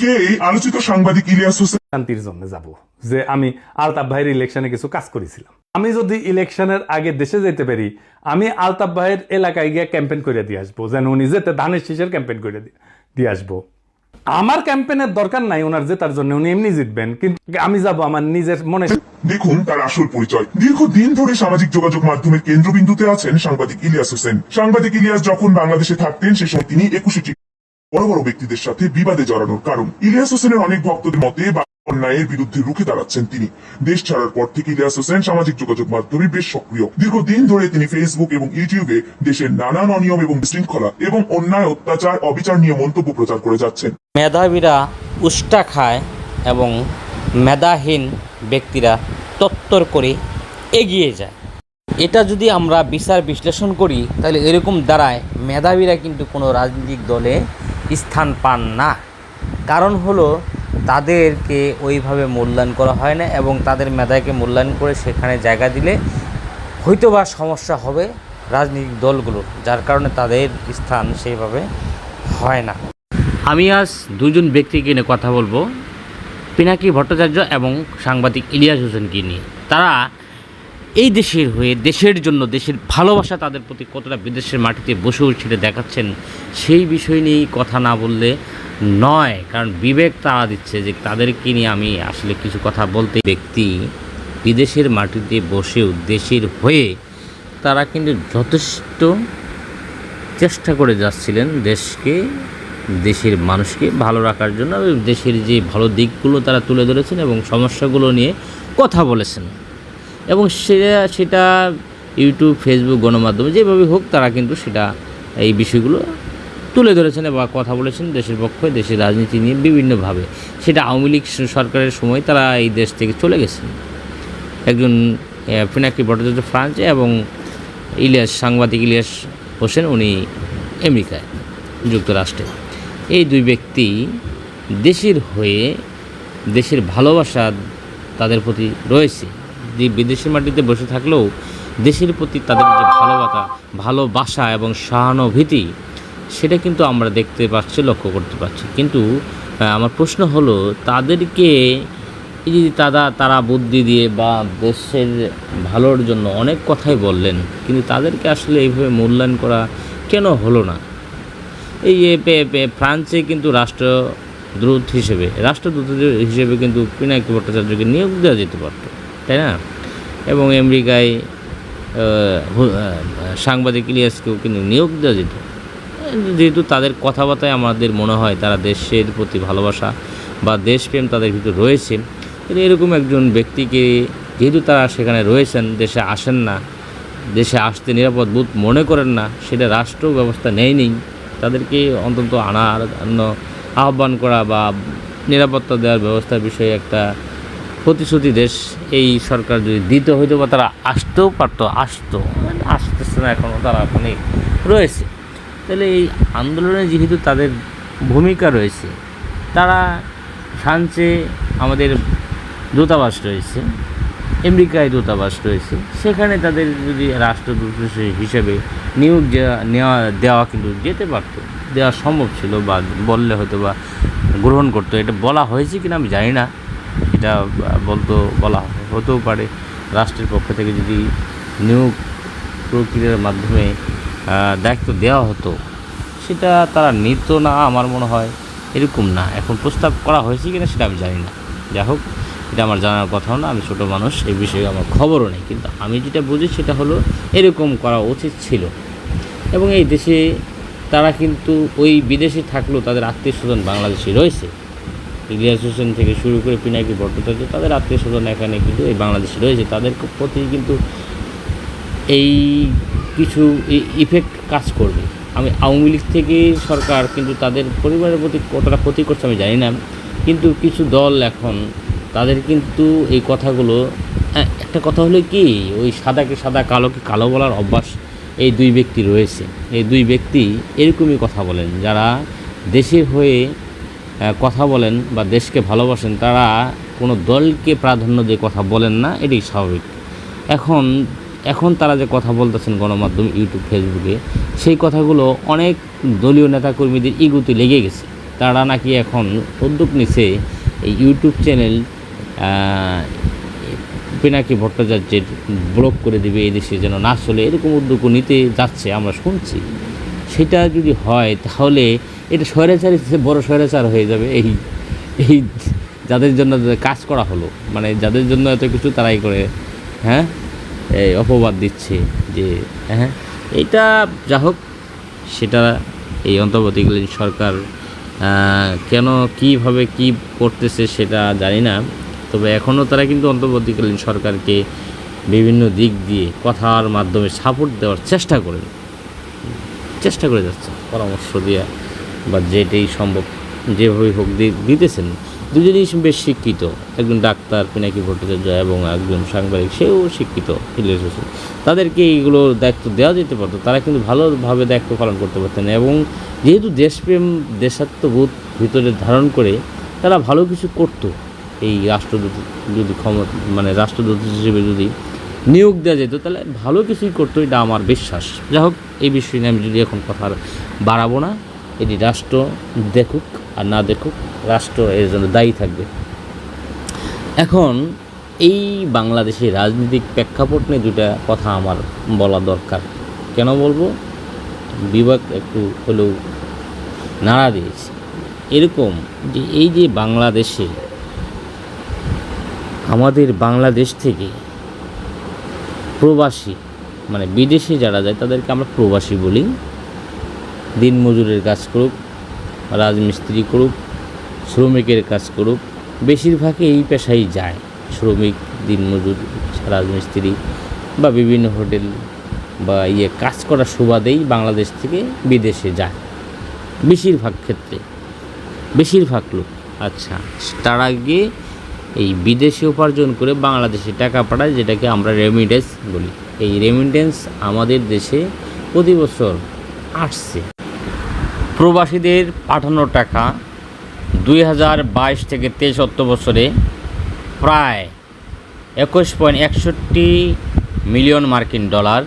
কে আলোচিত সাংবাদিক ইলিয়াস হোসেন? শান্তির জন্য যাব যে আমি আলতাফ ভাইয়ের ইলেকশনে কিছু কাজ করেছিলাম। আমি যদি ইলেকশনের আগে দেশে যেতে পারি আমি আলতাফ ভাইয়ের এলাকায় গিয়ে ক্যাম্পেইন করে দিয়ে আসব যেন উনি যেতে ধানের শীষের ক্যাম্পেইন করে দিয়ে- আসব। আমার ক্যাম্পেইনের দরকার নাই ওনার জেতার জন্য উনি এমনি জিতবেন কিন্তু আমি যাব আমার নিজের মনে দেখুন তার আসল পরিচয়। দীর্ঘদিন ধরে সামাজিক যোগাযোগ মাধ্যমের কেন্দ্রবিন্দুতে আছেন সাংবাদিক ইলিয়াস হোসেন। সাংবাদিক ইলিয়াস যখন বাংলাদেশে থাকতেন সে সময় তিনি একুশে বড় বড় ব্যক্তিদের সাথে বিবাদে জড়ানোর কারণ। ইলিয়াস হোসেনের অনেক ভক্তদের মতে, বা অন্যায়ের বিরুদ্ধে রুখে দাঁড়াচ্ছেন তিনি। দেশ ছাড়ার পর থেকে ইলিয়াস হোসেন সামাজিক যোগাযোগ মাধ্যমে বেশ সক্রিয়। দীর্ঘদিন ধরে তিনি ফেসবুক এবং ইউটিউবে দেশের নানান অনিয়ম এবং বিশৃঙ্খলা এবং অন্যায়, অত্যাচার, অবিচার নিয়ে মন্তব্য প্রচার করে যাচ্ছেন। মেধাবীরা উষ্টা খায় এবং মেধাহীন ব্যক্তিরা তত্তর করে এগিয়ে যায়। এটা যদি আমরা বিচার বিশ্লেষণ করি, তাহলে এরকম দাঁড়ায় মেধাবীরা কিন্তু কোনো রাজনৈতিক দলে স্থান পান না। কারণ হলো, তাদেরকে ওইভাবে মূল্যায়ন করা হয় না এবং তাদের মেধাকে মূল্যায়ন করে সেখানে জায়গা দিলে হয়তো বা সমস্যা হবে রাজনৈতিক দলগুলোর, যার কারণে তাদের স্থান সেইভাবে হয় না। আমি আজ দুজন ব্যক্তিকে নিয়ে কথা বলব, পিনাকি ভট্টাচার্য এবং সাংবাদিক ইলিয়াস হোসেনকে নিয়ে। তারা এই দেশের হয়ে, দেশের জন্য, দেশের ভালোবাসা তাদের প্রতি কতটা বিদেশের মাটিতে বসে উঠছে দেখাচ্ছেন, সেই বিষয় নিয়েই কথা না বললে নয়। কারণ বিবেক তারা দিচ্ছে যে তাদেরকে নিয়ে আমি আসলে কিছু কথা বলতে ব্যক্তি বিদেশের মাটিতে বসেও, দেশের হয়ে তারা কিন্তু যথেষ্ট চেষ্টা করে যাচ্ছিলেন দেশকে, দেশের মানুষকে ভালো রাখার জন্য দেশের যে ভালো দিকগুলো তারা তুলে ধরেছেন এবং সমস্যাগুলো নিয়ে কথা বলেছেন। এবং সেটা সেটা ইউটিউব ফেসবুক গণমাধ্যমে যেভাবে হোক তারা কিন্তু সেটা, এই বিষয়গুলো তুলে ধরেছেন বা কথা বলেছেন দেশের পক্ষে, দেশের রাজনীতি নিয়ে বিভিন্নভাবে। সেটা আওয়ামী লীগ সরকারের সময় তারা এই দেশ থেকে চলে গেছেন। একজন পিনাকি ভট্টাচার্য ফ্রান্সে এবং ইলিয়াস, সাংবাদিক ইলিয়াস হোসেন, উনি আমেরিকায় যুক্তরাষ্ট্রে। এই দুই ব্যক্তি দেশের হয়ে, দেশের ভালোবাসা তাদের প্রতি রয়েছে। যে বিদেশের মাটিতে বসে থাকলেও দেশের প্রতি তাদের যে ভালোবাসা ভালোবাসা এবং সহানুভূতি, সেটা কিন্তু আমরা দেখতে পাচ্ছি, লক্ষ্য করতে পারছি কিন্তু আমার প্রশ্ন হলো, তাদেরকে এই যে তারা তারা বুদ্ধি দিয়ে বা দেশের ভালোর জন্য অনেক কথাই বললেন, কিন্তু তাদেরকে আসলে এইভাবে মূল্যায়ন করা কেন হলো না? এই ফ্রান্সে কিন্তু রাষ্ট্রদূত হিসেবে রাষ্ট্রদূত হিসেবে কিন্তু পিনাকি ভট্টাচার্যকে নিয়োগ দেওয়া যেতে পারত। তাই না? এবং আমেরিকায় সাংবাদিক ইলিয়াসকেও কিন্তু নিয়োগ দেওয়া যেত। যেহেতু তাদের কথাবার্তায় আমাদের মনে হয় তারা দেশের প্রতি ভালোবাসা বা দেশপ্রেম তাদের ভিতর রয়েছে। কিন্তু এরকম একজন ব্যক্তিকে যেহেতু তারা সেখানে রয়েছেন, দেশে আসেন না, দেশে আসতে নিরাপদ বোধ মনে করেন না, সেটা রাষ্ট্র ব্যবস্থা নেয়নি, তাদেরকে অন্তত আনার আহ্বান করা বা নিরাপত্তা দেওয়ার ব্যবস্থার বিষয়ে একটা প্রতিশ্রুতি দেশ, এই সরকার যদি দিত হয়তো বা তারা আসতেও পারতো, আসতো। মানে আসতেছে না এখনও তারা ওখানে রয়েছে। তাহলে এই আন্দোলনে যেহেতু তাদের ভূমিকা রয়েছে, তারা ফ্রান্সে আমাদের দূতাবাস রয়েছে, আমেরিকায় দূতাবাস রয়েছে, সেখানে তাদের যদি রাষ্ট্রদূত হিসেবে নিয়োগ নেওয়া, দেওয়া কিন্তু যেতে পারতো, দেওয়া সম্ভব ছিল বা বললে হয়তো বা গ্রহণ করতো। এটা বলা হয়েছে কিনা আমি জানি না। এটা বলতো, বলা হতেও পারে রাষ্ট্রের পক্ষ থেকে যদি নিয়োগ প্রক্রিয়ার মাধ্যমে দায়িত্ব দেওয়া হতো। সেটা তারা নিত না, আমার মনে হয়। এরকম না। এখন প্রস্তাব করা হয়েছে কিনা সেটা আমি জানি না। যাই হোক, এটা আমার জানার কথাও না। আমি ছোটো মানুষ এই বিষয়ে আমার খবরও নেই। কিন্তু আমি যেটা বুঝি সেটা হলো, এরকম করা উচিত ছিল। এবং এই দেশে তারা কিন্তু ওই বিদেশে থাকলেও তাদের আত্মীয় স্বজন বাংলাদেশে রয়েছে। ইলিয়াস হোসেন থেকে শুরু করে পিনাকি ভট্টাচার্য, তাদের আত্মীয় স্বজন এখানে কিন্তু এই বাংলাদেশে রয়েছে। তাদের প্রতি কিন্তু এই কিছু ইফেক্ট কাজ করবে। আমি আওয়ামী লীগ থেকে সরকার কিন্তু তাদের পরিবারের প্রতি কতটা ক্ষতি করছে আমি জানি না। কিন্তু কিছু দল এখন তাদের কিন্তু এই কথাগুলো একটা কথা হলো কি, ওই সাদাকে সাদা, কালোকে কালো বলার অভ্যাস এই দুই ব্যক্তি রয়েছে। এই দুই ব্যক্তি এরকমই কথা বলেন, যারা দেশের হয়ে কথা বলেন বা দেশকে ভালোবাসেন, তারা কোনো দলকে প্রাধান্য দিয়ে কথা বলেন না, এটাই স্বাভাবিক। এখন এখন তারা যে কথা বলতেছেন গণমাধ্যম, ইউটিউব, ফেসবুকে, সেই কথাগুলো অনেক দলীয় নেতাকর্মীদের ইগুতে লেগে গেছে। তারা নাকি এখন উদ্যোগ নিছে এই ইউটিউব চ্যানেল পিনাকি ভট্টাচার্যের ব্লক করে দিবে, এই দেশে যেন না চলে, এরকম উদ্যোগও নিতে যাচ্ছে, আমরা শুনছি। সেটা যদি হয়, তাহলে এটা স্বৈরাচারী বড় স্বৈরাচার হয়ে যাবে। এই এই যাদের জন্য কাজ করা হলো মানে যাদের জন্য এত কিছু তারাই করে হ্যাঁ? এই অপবাদ দিচ্ছে যে হ্যাঁ? এটা যা হোক, সেটা এই অন্তর্বর্তীকালীন সরকার কেন কীভাবে কি করতেছে সেটা জানি না। তবে এখনও তারা কিন্তু অন্তর্বর্তীকালীন সরকারকে বিভিন্ন দিক দিয়ে কথার মাধ্যমে সাপোর্ট দেওয়ার চেষ্টা করে চেষ্টা করে যাচ্ছে। পরামর্শ দিয়ে বা যেটাই সম্ভব, যেভাবেই হোক দিতেছেন। দুজনেই বেশ শিক্ষিত। একজন ডাক্তার পিনাকি ভট্টাচার্য এবং একজন সাংবাদিক, সেও শিক্ষিত ইলিয়াস হোসেন তাদেরকে এইগুলো দায়িত্ব দেওয়া যেতে পারতো। তারা কিন্তু ভালোভাবে দায়িত্ব পালন করতে পারতেন এবং যেহেতু দেশপ্রেম, দেশাত্মবোধ ভিতরে ধারণ করে তারা ভালো কিছু করতো। এই রাষ্ট্রদূত যদি ক্ষমতা মানে রাষ্ট্রদূত হিসেবে যদি নিয়োগ দেওয়া যেত, তাহলে ভালো কিছুই করতো, এটা আমার বিশ্বাস। যাই হোক এই বিষয় নিয়ে আমি যদি এখন কথা বাড়াবো না, এটি রাষ্ট্র দেখুক আর না দেখুক, রাষ্ট্র এর জন্য দায়ী থাকবে। এখন এই বাংলাদেশের রাজনৈতিক প্রেক্ষাপট নিয়ে দুটা কথা আমার বলা দরকার। কেন বলব? বিভাগ একটু হলেও নাড়া দিয়েছে। এরকম যে এই যে বাংলাদেশে আমাদের বাংলাদেশ থেকে প্রবাসী মানে বিদেশে যারা যায়, তাদেরকে আমরা প্রবাসী বলি। দিনমজুরের কাজ করুক, রাজমিস্ত্রি করুক, শ্রমিকের কাজ করুক, বেশিরভাগই এই পেশায় যায়। শ্রমিক, দিনমজুর, রাজমিস্ত্রি বা বিভিন্ন হোটেল বা ইয়ে কাজ করার সুবাদেই বাংলাদেশ থেকে বিদেশে যায়। বেশিরভাগ ক্ষেত্রে। বেশিরভাগ লোক। আচ্ছা তারা গিয়ে এই বিদেশে উপার্জন করে বাংলাদেশে টাকা পাঠায়, যেটাকে আমরা রেমিটেন্স বলি। এই রেমিটেন্স আমাদের দেশে প্রতি বছর আসছে। প্রবাসীদের পাঠানো টাকা দুই হাজার বাইশ থেকে তেইশ অর্থ বছরে প্রায় একুশ পয়েন্ট একষট্টি মিলিয়ন মার্কিন ডলার,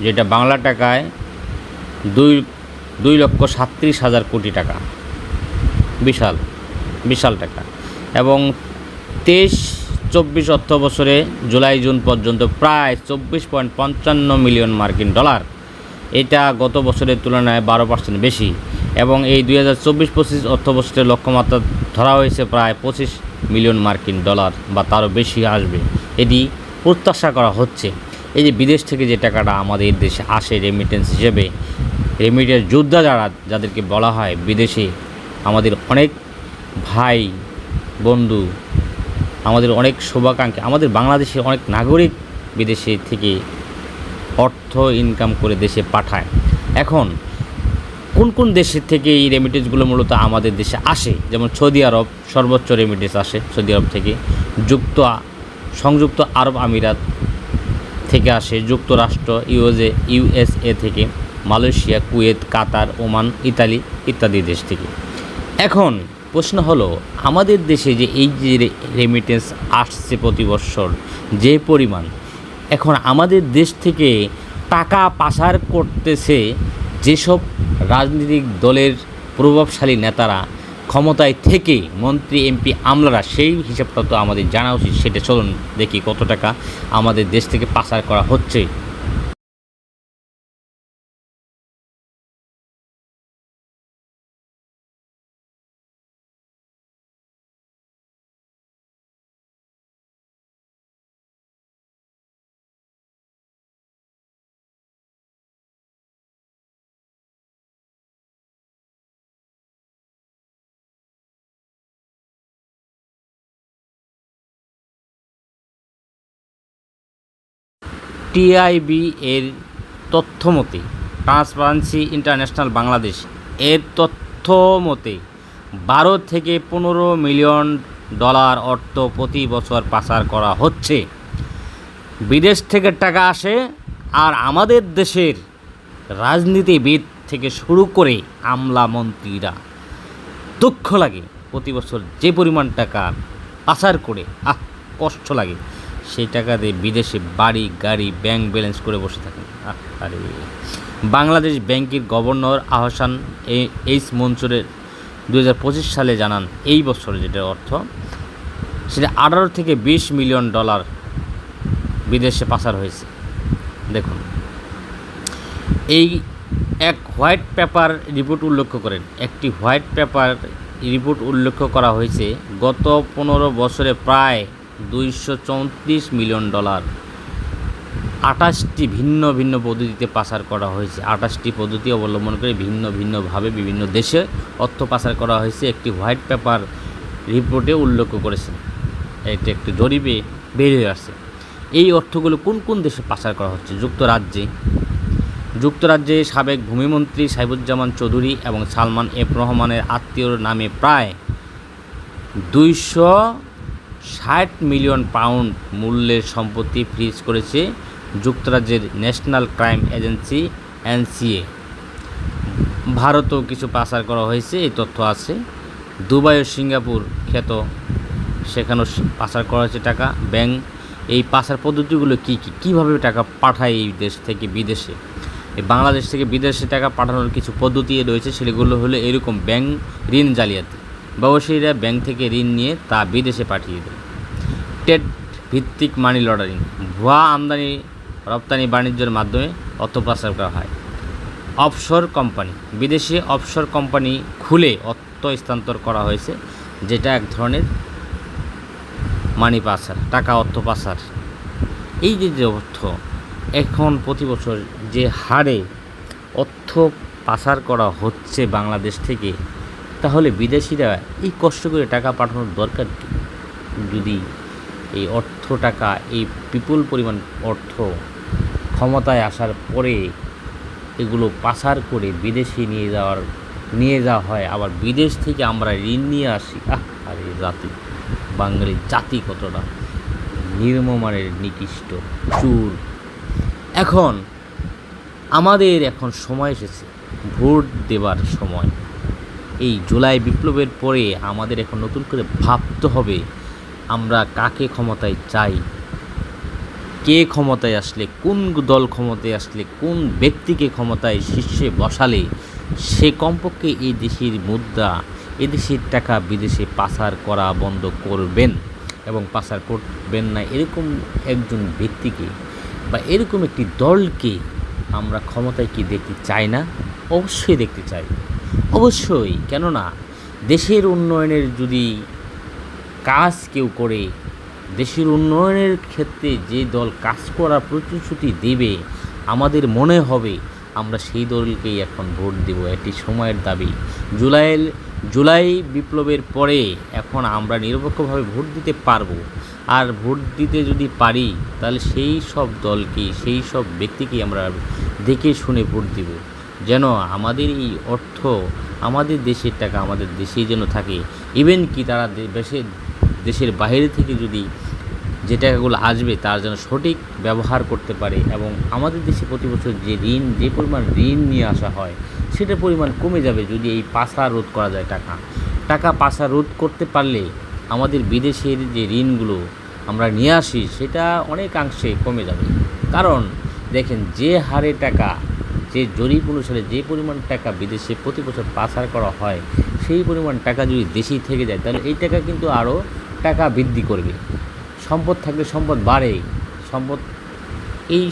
যেটা বাংলা টাকায় দুই দুই লক্ষ সাতত্রিশ হাজার কোটি টাকা। বিশাল বিশাল টাকা। এবং তেইশ চব্বিশ অর্থ বছরে জুলাই, জুন পর্যন্ত প্রায় চব্বিশ পয়েন্ট পঞ্চান্ন মিলিয়ন মার্কিন ডলার। এটা গত বছরের তুলনায় বারো পার্সেন্ট বেশি এবং এই দুই হাজার চব্বিশ পঁচিশ অর্থ বছরের লক্ষ্যমাত্রা ধরা হয়েছে প্রায় পঁচিশ মিলিয়ন মার্কিন ডলার বা তারও বেশি আসবে। এটি প্রত্যাশা করা হচ্ছে। এই যে বিদেশ থেকে যে টাকাটা আমাদের দেশে আসে রেমিটেন্স হিসেবে রেমিটেন্স যোদ্ধা যারা, যাদেরকে বলা হয় বিদেশে, আমাদের অনেক ভাই, বন্ধু আমাদের অনেক শুভাকাঙ্ক্ষী, আমাদের বাংলাদেশে অনেক নাগরিক বিদেশে থেকে অর্থ ইনকাম করে দেশে পাঠায়। এখন কোন কোন দেশের থেকে এই রেমিটেন্সগুলো মূলত আমাদের দেশে আসে? যেমন সৌদি আরব, সর্বোচ্চ রেমিটেন্স আসে সৌদি আরব থেকে। যুক্ত, সংযুক্ত আরব আমিরাত থেকে আসে, যুক্তরাষ্ট্র, ইউএসএ ইউএসএ থেকে, Malaysia, Kuwait, Qatar, Oman, Italy ইত্যাদি দেশ থেকে। এখন প্রশ্ন হলো, আমাদের দেশে যে এই যে রেমিটেন্স আসছে প্রতি বৎসর যে পরিমাণ, এখন আমাদের দেশ থেকে টাকা পাচার করতেছে যেসব রাজনৈতিক দলের প্রভাবশালী নেতারা, ক্ষমতায় থেকে মন্ত্রী, এমপি, আমলারা, সেই হিসাবটা তো আমাদের জানা উচিত, সেটা চলুন দেখি কত টাকা আমাদের দেশ থেকে পাচার করা হচ্ছে। টিআইবি এর তথ্য মতে ট্রান্সপারেন্সি ইন্টারন্যাশনাল বাংলাদেশ এর তথ্য মতে বারো থেকে পনেরো মিলিয়ন ডলার অর্থ প্রতি বছর পাচার করা হচ্ছে। বিদেশ থেকে টাকা আসে আর আমাদের দেশের রাজনীতিবিদ থেকে শুরু করে আমলা মন্ত্রীরা দুঃখ লাগে। প্রতি বছর যে পরিমাণ টাকা পাচার করে, আহ, কষ্ট লাগে। সেই টাকা দিয়ে বিদেশে বাড়ি, গাড়ি ব্যাংক ব্যালেন্স করে বসে থাকেন। আরে। বাংলাদেশ ব্যাংকের গভর্নর আহসান এইচ মনসুরের দু হাজার পঁচিশ সালে জানান, এই বছর যেটা অর্থ, সেটা আঠারো থেকে বিশ মিলিয়ন ডলার বিদেশে পাচার হয়েছে। দেখুন। এই এক হোয়াইট পেপার রিপোর্ট উল্লেখ করেন। একটি হোয়াইট পেপার রিপোর্ট উল্লেখ করা হয়েছে, গত পনেরো বছরে প্রায় দুইশো চৌত্রিশ মিলিয়ন ডলার। আঠাশটি ভিন্ন ভিন্ন পদ্ধতিতে পাচার করা হয়েছে। আঠাশটি পদ্ধতি অবলম্বন করে ভিন্ন ভিন্নভাবে বিভিন্ন দেশে অর্থ পাচার করা হয়েছে। একটি হোয়াইট পেপার রিপোর্টে উল্লেখ করেছেন এটি একটি জরিপে বেরিয়ে আসছে। এই অর্থগুলো কোন কোন দেশে পাচার করা হচ্ছে? যুক্তরাজ্যে। যুক্তরাজ্যে সাবেক ভূমিমন্ত্রী সাইবুজ্জামান চৌধুরী এবং সালমান এফ রহমানের আত্মীয়র নামে প্রায় দুইশো ষাট মিলিয়ন পাউন্ড মূল্যের সম্পত্তি ফ্রিজ করেছে যুক্তরাজ্যের ন্যাশনাল ক্রাইম এজেন্সি, এনসিএ। ভারতেও কিছু পাচার করা হয়েছে, এই তথ্য আছে। দুবাই ও সিঙ্গাপুর খ্যাত, সেখানেও পাচার করা হয়েছে টাকা। ব্যাংক এই পাচার পদ্ধতিগুলো কী কী, কীভাবে টাকা পাঠায় এই দেশ থেকে বিদেশে? এই বাংলাদেশ থেকে বিদেশে টাকা পাঠানোর কিছু পদ্ধতি রয়েছে, সেগুলো হলো এরকম ব্যাংক ঋণ জালিয়াতি। ব্যবসায়ীরা ব্যাংক থেকে ঋণ নিয়ে তা বিদেশে পাঠিয়ে দেয়। টেট ভিত্তিক মানি লন্ডারিং, ভুয়া আমদানি, রপ্তানি বাণিজ্যের মাধ্যমে অর্থ পাচার করা হয়। অফশোর কোম্পানি, বিদেশে অফশোর কোম্পানি খুলে অর্থ স্থানান্তর করা হয়েছে, যেটা এক ধরনের মানি পাচার, টাকা অর্থ পাচার। এই যে যে অর্থ, এখন প্রতি বছর যে হারে অর্থ পাচার করা হচ্ছে বাংলাদেশ থেকে তাহলে বিদেশিরা এই কষ্ট করে টাকা পাঠানোর দরকার কি? যদি এই অর্থ টাকা, এই বিপুল পরিমাণ অর্থ ক্ষমতায় আসার পরে এগুলো পাচার করে বিদেশে নিয়ে যাওয়ার, নিয়ে যাওয়া হয়, আবার বিদেশ থেকে আমরা ঋণ নিয়ে আসি, আহ, আরে জাতি, বাঙালির জাতি কতটা নির্মমানের নিকৃষ্ট, চুর। এখন আমাদের এখন সময় এসেছে, ভোট দেবার সময়। এই জুলাই বিপ্লবের পরে আমাদের এখন নতুন করে ভাবতে হবে, আমরা কাকে ক্ষমতায় চাই? কে ক্ষমতায় আসলে, কোন দল ক্ষমতায় আসলে, কোন ব্যক্তিকে ক্ষমতায় শীর্ষে বসালে সে কমপক্ষে এই দেশের মুদ্রা এদেশের টাকা বিদেশে পাচার করা বন্ধ করবেন এবং পাচার করবেন না এরকম একজন ব্যক্তিকে বা এরকম একটি দলকে আমরা ক্ষমতায় কি দেখতে চাই না? অবশ্যই দেখতে চাই। অবশ্যই, কেননা দেশের উন্নয়নের যদি কাজ কেউ করে, দেশের উন্নয়নের ক্ষেত্রে যে দল কাজ করার প্রতিশ্রুতি দেবে, আমাদের মনে হবে আমরা সেই দলকেই এখন ভোট দেব একটি সময়ের দাবি। জুলাইয়ের জুলাই বিপ্লবের পরে এখন আমরা নিরপেক্ষভাবে ভোট দিতে পারব। আর ভোট দিতে যদি পারি, তাহলে সেই সব দলকে সেই সব ব্যক্তিকে আমরা দেখে শুনে ভোট দিব। যেন আমাদের এই অর্থ আমাদের দেশের টাকা আমাদের দেশেই যেন থাকে। ইভেন কি তারা দেশের দেশের বাইরে থেকে যদি যে টাকাগুলো আসবে, তার যেন সঠিক ব্যবহার করতে পারে এবং আমাদের দেশে প্রতি বছর যে ঋণ, যে পরিমাণ ঋণ নিয়ে আসা হয়, সেটার পরিমাণ কমে যাবে যদি এই পাশা রোধ করা যায় টাকা। টাকা পাশা রোধ করতে পারলে আমাদের বিদেশের যে ঋণগুলো আমরা নিয়ে আসি, সেটা অনেকাংশে কমে যাবে। কারণ দেখেন, যে হারে টাকা যে জরিপ অনুসারে যে পরিমাণ টাকা বিদেশে প্রতি বছর পাচার করা হয়, সেই পরিমাণ টাকা যদি দেশেই থেকে যায়, তাহলে এই টাকা কিন্তু আরও টাকা বৃদ্ধি করবে। সম্পদ থাকলে সম্পদ বাড়ে। সম্পদ এই